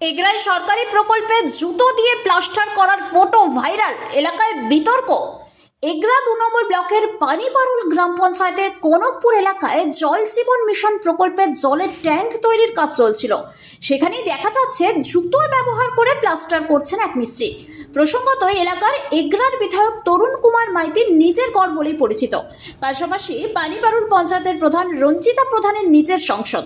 এগরায় সরকারি প্রকল্পে জুতো দিয়ে প্লাস্টার করার ফটো ভাইরাল এলাকায় বিতর্ক। এগরা দু নম্বর ব্লকের পানিপারুল গ্রাম পঞ্চায়েতের কনকপুর এলাকায় জল জীবন মিশন প্রকল্পের জলের ট্যাঙ্ক তৈরির কাজ চলছিল। সেখানেই দেখা যাচ্ছে জুতোর ব্যবহার করে প্লাস্টার করছেন এক মিস্ত্রি। প্রসঙ্গত, এলাকার এগরার বিধায়ক তরুণ কুমার মাইতির নিজের গড় বলেই পরিচিত। পাশাপাশি পানিপারুল পঞ্চায়েতের প্রধান রঞ্জিতা প্রধানের নিজের সংসদ।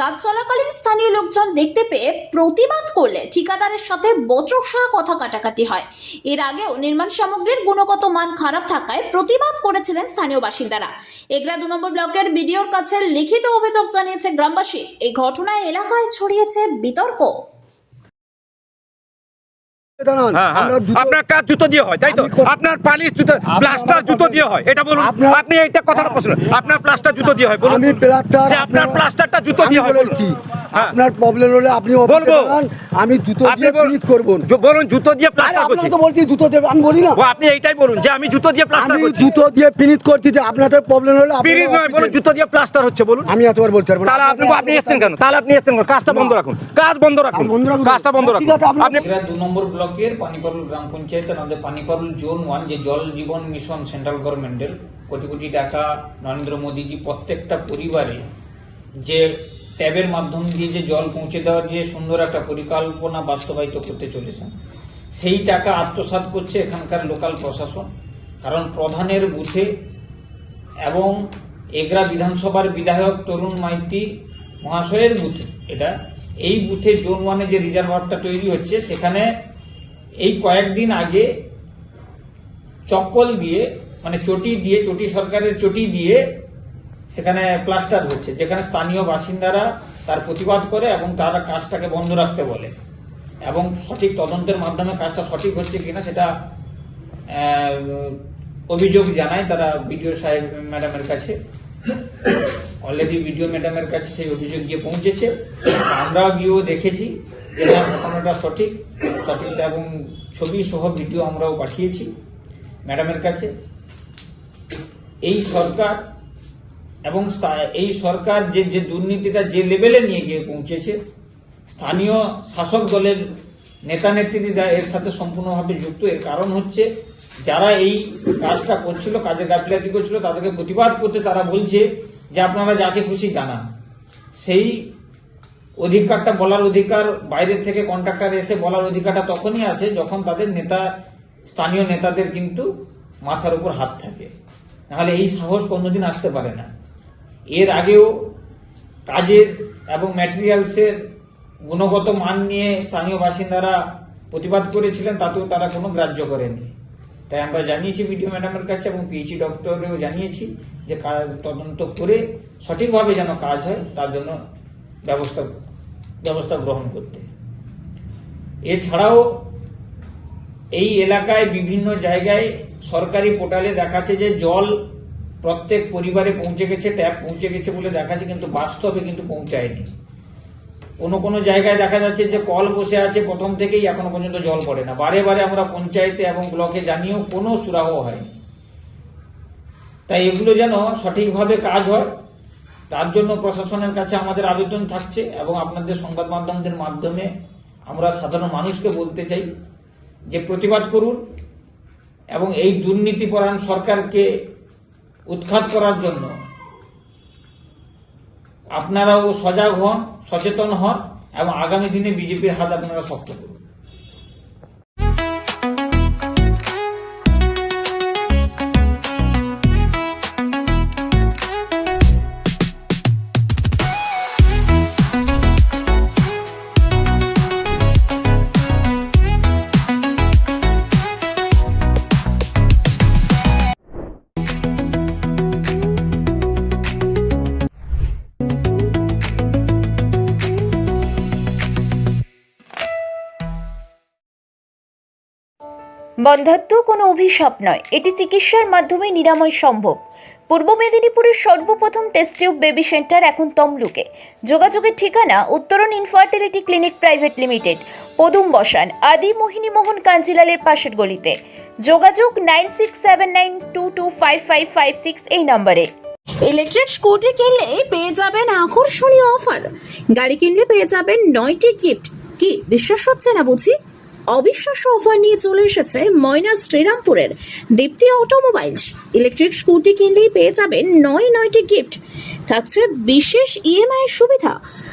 কাজ চলাকালীন স্থানীয় লোকজন দেখতে পেয়ে প্রতিবাদ করলে ঠিকাদারের সাথে বচসা কথা কাটাকাটি হয়। এর আগেও নির্মাণ সামগ্রীর গুণগত মান খারাপ থাকায় প্রতিবাদ করেছিলেন স্থানীয় বাসিন্দারা এগরা দু নম্বর ব্লকের বিডিওর কাছে লিখিত অভিযোগ জানিয়েছে গ্রামবাসী এই ঘটনায় এলাকায় ছড়িয়েছে বিতর্ক হ্যাঁ, হ্যাঁ। আপনার কাজ জুতো দিয়ে হয় তাই তো আপনার পালিশ জুতো প্লাস্টার জুতো দিয়ে হয় এটা বলুন আপনার- আপনি এইটা কথাটা প্রশ্ন আপনার প্লাস্টার জুতো দিয়ে হয় বলুন আপনার প্লাস্টারটা জুতো দিয়ে হয়। বলেছি হ্যাঁ। আপনার প্রবলেম হলে আপনি বলব। আমি জুতো আপনি দিয়ে বলুন। ফিনিশ করব। বলুন জুতো দিয়ে প্লাস্টার করছি। আপনাকে তো বলছি জুতো দেবে আমি বলি না। ও আপনি এইটাই বলুন যে আমি জুতো দিয়ে প্লাস্টার আমি করছি। জুতো দিয়ে ফিনিশ করছি যে আপনাদের প্রবলেম হলে আপনি নয় বলুন জুতো দিয়ে প্লাস্টার হচ্ছে বলুন। আমি এতবার বলতে পারব তাহলে আপনি আপনি এসেছেন কেন? তাহলে আপনি এসেছেন কেন? কাজটা বন্ধ রাখুন। কাজ বন্ধ রাখুন। বন্ধ রাখুন। কাজটা বন্ধ ঠিক রাখুন। আছে, আপনি- আপনি এরা দু নম্বর ব্লকের পানিপারুল গ্রাম পঞ্চায়েতের আমাদের পানিপারুল জোন ওয়ান যে জল জীবন মিশন সেন্ট্রাল গভর্নমেন্টের কোটি কোটি টাকা নরেন্দ্র মোদীজি প্রত্যেকটা পরিবারে যে ট্যাবের মাধ্যম দিয়ে যে জল পৌঁছে দেওয়ার যে সুন্দর একটা পরিকল্পনা বাস্তবায়িত করতে চলেছেন, সেই টাকা আত্মসাৎ করছে এখানকার লোকাল প্রশাসন। কারণ প্রধানের বুথে এবং এগরা বিধানসভার বিধায়ক তরুণ মাইতি মহাশয়ের বুথে, এটা এই বুথে জোন ওয়ানে যে রিজার্ভারটা তৈরি হচ্ছে, সেখানে এই কয়েকদিন আগে চপ্পল দিয়ে মানে চটি দিয়ে, চটি সরকারের চটি দিয়ে সেখানে প্লাস্টার হচ্ছে, যেখানে স্থানীয় বাসিন্দারা তার প্রতিবাদ করে এবং তারা কাজটাকে বন্ধ রাখতে বলে। এবং সঠিক তদন্তের মাধ্যমে কাজটা সঠিক হচ্ছে কিনা সেটা অভিযোগ জানায় তারা বিডিও সাহেব ম্যাডামের কাছে। অলরেডি বিডিও ম্যাডামের কাছে সেই অভিযোগ গিয়ে পৌঁছেছে। আমরাও গিয়েও দেখেছি যে না, ঘটনাটা সঠিক সঠিক এবং ছবি সহ ভিডিও আমরাও পাঠিয়েছি ম্যাডামের কাছে। এই সরকার এবং এই সরকার যে যে দুর্নীতিটা যে লেভেলে নিয়ে গিয়ে পৌঁছেছে, স্থানীয় শাসক দলের নেতা নেত্রীরা এর সাথে সম্পূর্ণভাবে যুক্ত। এর কারণ হচ্ছে, যারা এই কাজটা করছিল, কাজের গাফিলাতি করছিল, তাদেরকে প্রতিবাদ করতে তারা বলছে যে আপনারা যাকে খুশি জানান। সেই অধিকারটা বলার অধিকার, বাইরে থেকে কন্ট্রাক্টর এসে বলার অধিকারটা তখনই আসে যখন তাদের নেতা, স্থানীয় নেতাদের কিন্তু মাথার উপর হাত থাকে। নাহলে এই সাহস কোনোদিন আসতে পারে না। এর আগেও কাজের এবং ম্যাটেরিয়ালসের গুণগত মান নিয়ে স্থানীয় বাসিন্দারা প্রতিবাদ করেছিলেন, তাতেও তারা কোনো গ্রাহ্য করেনি। তাই আমরা জানিয়েছি বিডিও ম্যাডামের কাছে এবং পিএইচি ডক্টরেও জানিয়েছি যে তদন্ত করে সঠিকভাবে যেন কাজ হয়, তার জন্য ব্যবস্থা ব্যবস্থা গ্রহণ করতে। এছাড়াও এই এলাকায় বিভিন্ন জায়গায় সরকারি পোর্টালে দেখাচ্ছে যে জল প্রত্যেক পরিবারে পৌঁছে গেছে, ট্যাপ পৌঁছে গেছে বলে দেখাচ্ছে, কিন্তু বাস্তবে কিন্তু পৌঁছায়নি। কোনো কোনো জায়গায় দেখা যাচ্ছে যে কল বসে আছে, প্রথম থেকেই এখনও পর্যন্ত জল পড়ে না। বারে বারে আমরা পঞ্চায়েতে এবং ব্লকে জানিয়েও কোনো সুরাহ হয়নি। তাই এগুলো যেন সঠিকভাবে কাজ হয়, তার জন্য প্রশাসনের কাছে আমাদের আবেদন থাকছে এবং আপনাদের সংবাদ মাধ্যমদের মাধ্যমে আমরা সাধারণ মানুষকে বলতে চাই যে প্রতিবাদ করুন এবং এই দুর্নীতিপরায়ণ সরকারকে উৎখাত করার জন্য। আপনারাও সজাগ হন, সচেতন হন এবং আগামী দিনে বিজেপির হাত আপনারা শক্ত করুন। বন্ধাত্ম কোনো অভিশাপ নয়। এটি চিকিৎসার মাধ্যমে নিরাময় সম্ভব। পূর্ব মেদিনীপুরের সর্বপ্রথম টেস্ট টিউব বেবি সেন্টার এখন তমলুকে। যোগাযোগের ঠিকানা উত্তরণ ইনফার্টিলিটি ক্লিনিক প্রাইভেট লিমিটেড পদুম বসান, আদি মোহিনী মোহন কাঞ্জিলালের পাশের গলিতে। যোগাযোগ nine six seven nine two two five five five six এই নম্বরে। ইলেকট্রিক স্কুটি কিনলে পেয়ে যাবেন আকর্ষণীয় অফার গাড়ি কিনলে পেয়ে যাবেন নয়টি গিফট কি, বিশ্বাস হচ্ছে না বুঝি? অবিশ্বাস্য অফার নিয়ে চলে এসেছে ময়না শ্রীরামপুরের। দীপ্তি অটোমোবাইলস ইলেকট্রিক স্কুটি কিনলেই পেয়ে যাবেন নয় নয়টি গিফট থাকছে বিশেষ ইএমআই সুবিধা।